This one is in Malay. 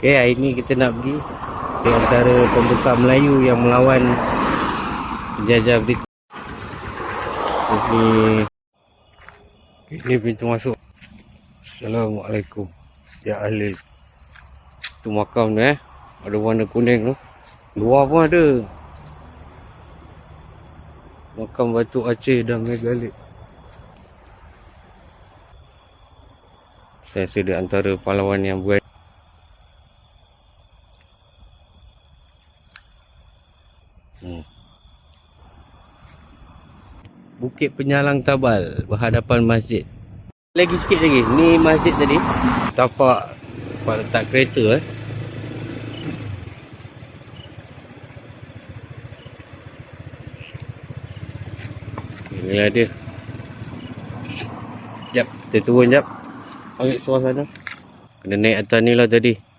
Okay, hari ni kita nak pergi di antara pembesar Melayu yang melawan penjajah British. Ini ini pintu masuk. Assalamualaikum. Ya ahli. Tu makam tu eh. Ada warna kuning tu. Luar pun ada. Makam Batu Aceh dan Megalith. Saya di antara pahlawan yang buat Hmm. Bukit Penyalang Tabal berhadapan masjid. Lagi sikit lagi. Ni masjid tadi. Tapak tempat letak kereta eh. Inilah dia. Jap, kita turun jap. Ambil suasana. Kena naik atas ni lah tadi.